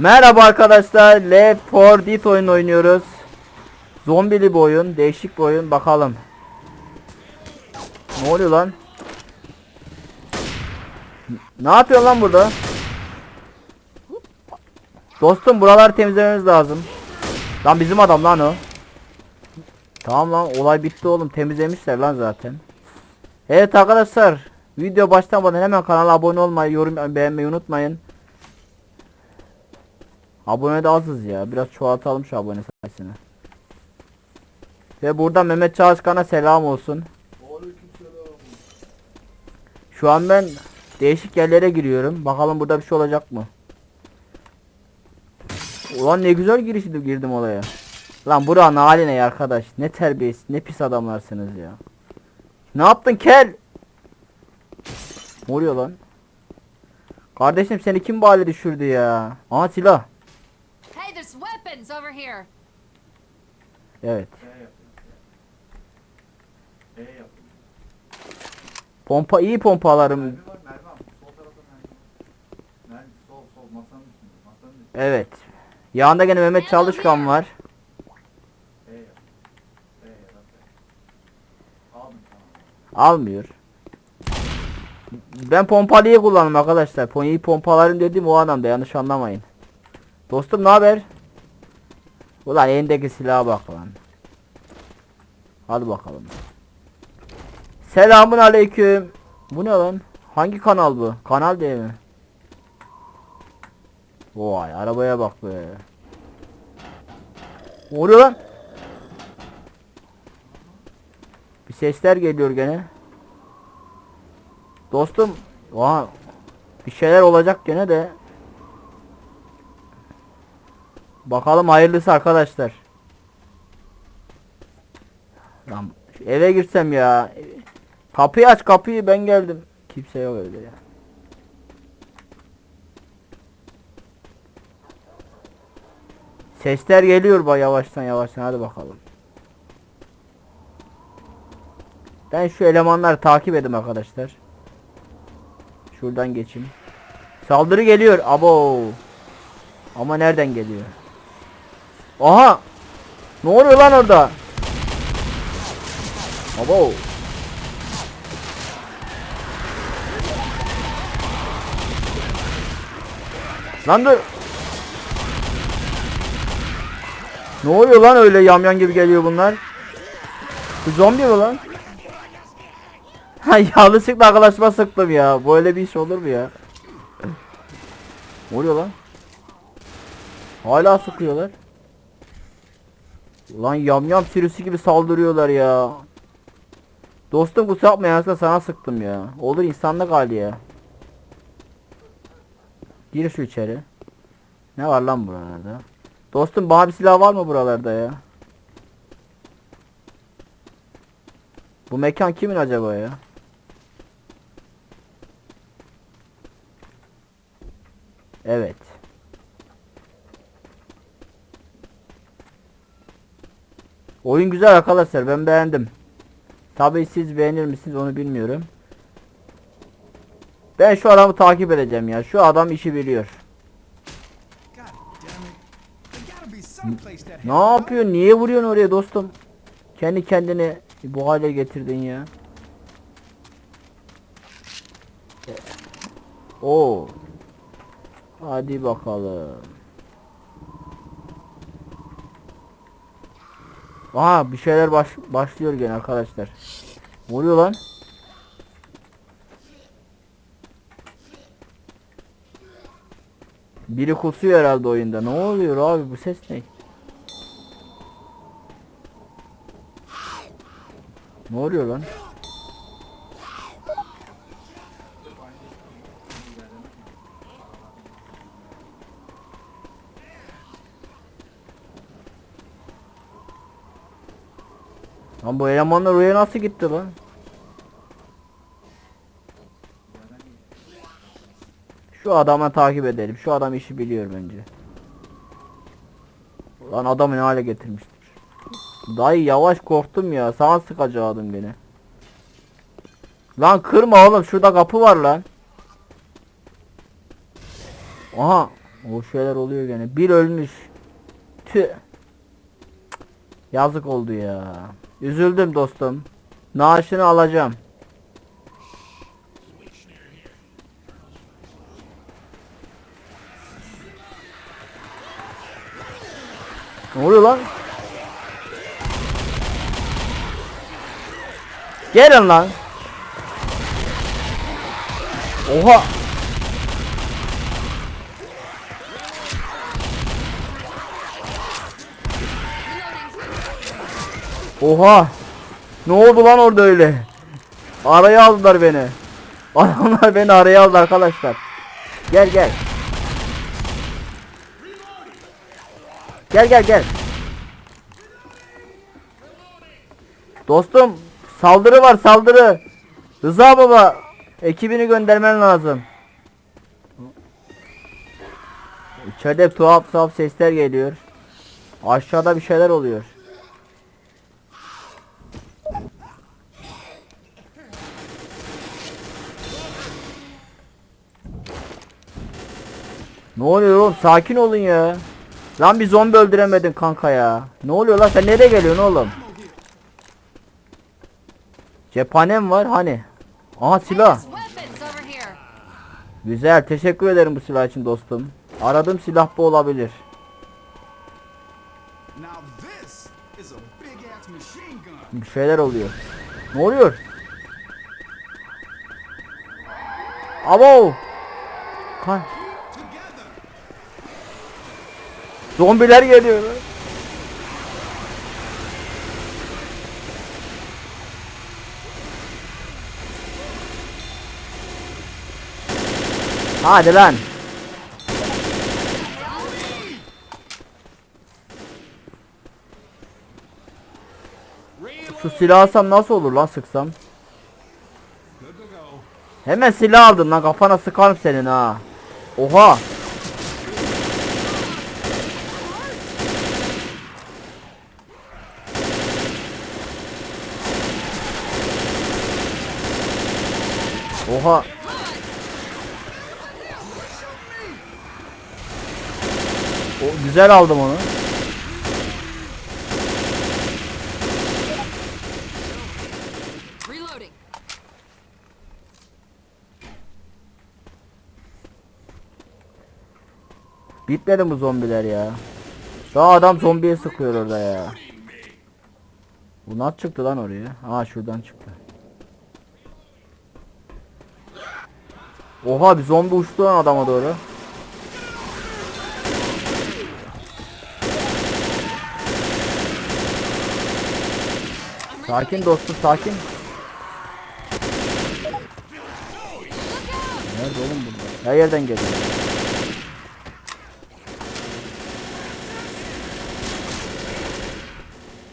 Merhaba arkadaşlar. Left 4 Dead oyun oynuyoruz. Zombili bir oyun. Değişik bir oyun. Bakalım. Ne oluyor lan? Ne yapıyor lan burada? Dostum buraları temizlememiz lazım. Lan bizim adam lan o. Tamam lan olay bitti oğlum. Temizlemişler lan zaten. Evet arkadaşlar. Video başlamadan hemen kanala abone olmayı, yorum beğenmeyi unutmayın. Abone de azız ya. Biraz çoğaltalım şu abone sayısını. Ve burada Mehmet Çalışkan'a selam olsun. Şu an ben değişik yerlere giriyorum. Bakalım burada bir şey olacak mı? Ulan ne güzel girişti girdim olaya. Lan buranın hali ne arkadaş? Ne terbiyesiz, ne pis adamlarsınız ya. Ne yaptın kel? Ne oluyor lan? Kardeşim seni kim bu hale düşürdü ya? Aha silah. Weapons over here. Evet. E. E yapıyor. Pompa iyi pompalarım. Mermi var, mermi al. Sol tarafta mermi var. Mermi sol sol masanın üstünde. Masanın üstünde. Evet. Yanında gene Mehmet Çalışkan var. E yap. E yap. Aldım tamam. Almıyor. Ben pompalıyı kullandım arkadaşlar. Ponyayı pompalarım dedim o anlamda yanlış anlamayın. Dostum ne haber? Ulan elindeki silaha bak lan. Hadi bakalım. Selamun aleyküm. Bu ne lan? Hangi kanal bu? Kanal değil mi? Vay arabaya bak be. Ne oluyor lan? Bir sesler geliyor gene. Dostum, oha, bir şeyler olacak gene de. Bakalım hayırlısı arkadaşlar. Lan eve girsem ya. Kapıyı aç kapıyı ben geldim. Kimse yok evde ya. Sesler geliyor ba yavaştan yavaştan hadi bakalım. Ben şu elemanları takip edeyim arkadaşlar. Şuradan geçeyim. Saldırı geliyor. Abo. Ama nereden geliyor? Aha. Ne oluyor lan orada? Abo. Lan dur. Ne oluyor lan öyle yamyan gibi geliyor bunlar? Bu zombi mi lan? Ha yanlışlıkla arkadaşıma sıktım ya. Böyle bir iş olur mu ya? Ne oluyor lan? Hala sıkıyorlar. Lan yamyam sürüsü gibi saldırıyorlar ya. Dostum kusura bakma yanlışlıkla sana sıktım ya. Olur insanlık hali ya. Gir şu içeri. Ne var lan buralarda? Dostum bana bir silah var mı buralarda ya? Bu mekan kimin acaba ya? Evet. Oyun güzel arkadaşlar ben beğendim. Tabii siz beğenir misiniz onu bilmiyorum. Ben şu adamı takip edeceğim ya. Şu adam işi biliyor. Ne yapıyor? Niye vuruyorsun oraya dostum? Kendi kendini bu hale getirdin ya. Oo. Hadi bakalım. Aha bir şeyler baş, başlıyor gene arkadaşlar. Vuruyor lan. Biri kusuyor herhalde oyunda. Ne oluyor abi bu ses ne? Ne oluyor lan? Lan bu elemanlar oraya nasıl gitti lan? Şu adamı takip edelim. Şu adam işi biliyor bence. Lan adamı ne hale getirmiştir. Dayı yavaş korktum ya. Sana sıkacaktım gene. Lan kırma oğlum. Şurada kapı var lan. Aha. O şeyler oluyor gene. Bir ölmüş. Tüh. Yazık oldu ya. Üzüldüm dostum. Naaşını alacağım. Ne oluyor lan? Gelin lan. Oha. Oha. Ne oldu lan orada öyle? Araya aldılar beni. Adamlar beni araya aldı arkadaşlar. Gel gel. Gel gel gel. Dostum saldırı var saldırı. Rıza baba ekibini göndermen lazım. İçeride tuhaf tuhaf sesler geliyor. Aşağıda bir şeyler oluyor. Ne oluyor oğlum? Sakin olun ya. Lan bir zombi öldüremedin kanka ya. Ne oluyor lan? Sen nereye geliyorsun oğlum? Cephanem var hani. Aha silah. Güzel. Teşekkür ederim bu silah için dostum. Aradığım silah bu olabilir. Bir şeyler oluyor. Ne oluyor? Abo! Kan Zombiler geliyor. lan. Hadi lan. Şu silah alsam nasıl olur lan sıksam? Hemen silah aldın lan kafana sıkarım senin ha. Oha. Oha. O güzel aldım onu. Bitmedi bu zombiler ya. Daha adam zombiye sıkıyor orada ya. Bu nasıl çıktı lan oraya? Aa şuradan çıktı. Oha bir zombi uçtu lan adama doğru. Sakin dostum sakin. Nerede oğlum bunlar? Her yerden geliyor.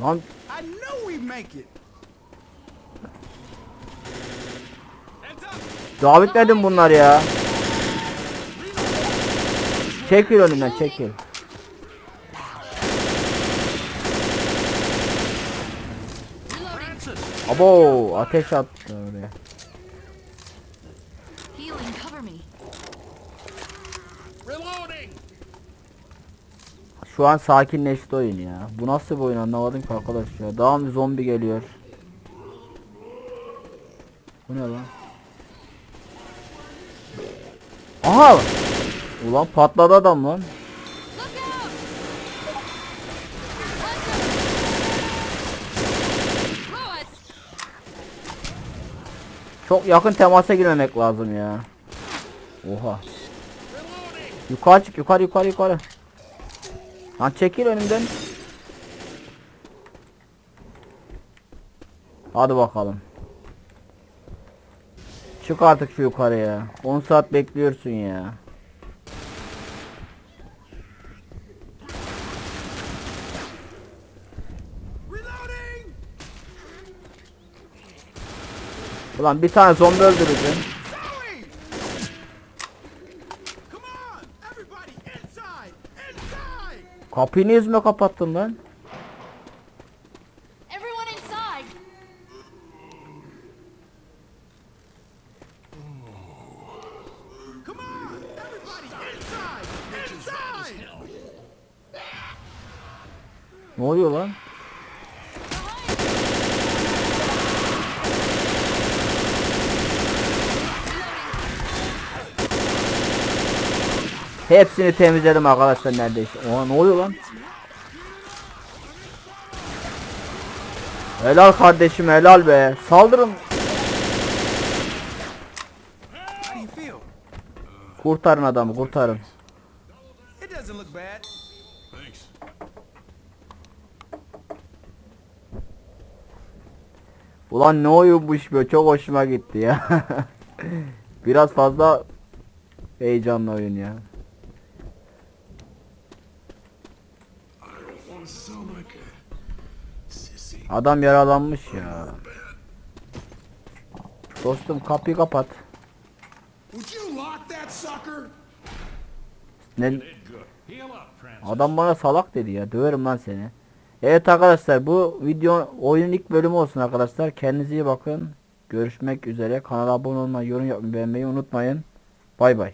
Lan I know we make it. Daha bitmedi bunlar ya. Çekil önümden çekil. Abo ateş attı oraya. Şu an sakinleşti oyun ya. Bu nasıl bir oyun anlamadım ki arkadaş ya. Daha bir zombi geliyor. Bu ne lan? Aha! Ulan patladı adam lan. Çok yakın temasa girmemek lazım ya. Oha. Yukarı çık yukarı yukarı yukarı. Lan çekil önümden. Hadi bakalım. Çık artık şu yukarıya. 10 saat bekliyorsun ya. Ulan bir tane zombi. Inside. Kapıyı niye yüzüme kapattın lan? Ne oluyor lan? Hepsini temizledim arkadaşlar neredeyse. Oha ne oluyor lan? Helal kardeşim helal be. Saldırın. Kurtarın adamı kurtarın. Doesn't look bad. Thanks. Ulan ne oyun bu iş böyle çok hoşuma gitti ya. Biraz fazla heyecanlı oyun ya. Adam yaralanmış ya. Dostum kapıyı kapat. Ne adam bana salak dedi ya. Döverim lan seni. Evet arkadaşlar bu video oyunun ilk bölümü olsun arkadaşlar. Kendinize iyi bakın. Görüşmek üzere. Kanala abone olmayı, yorum yapmayı, beğenmeyi unutmayın. Bay bay.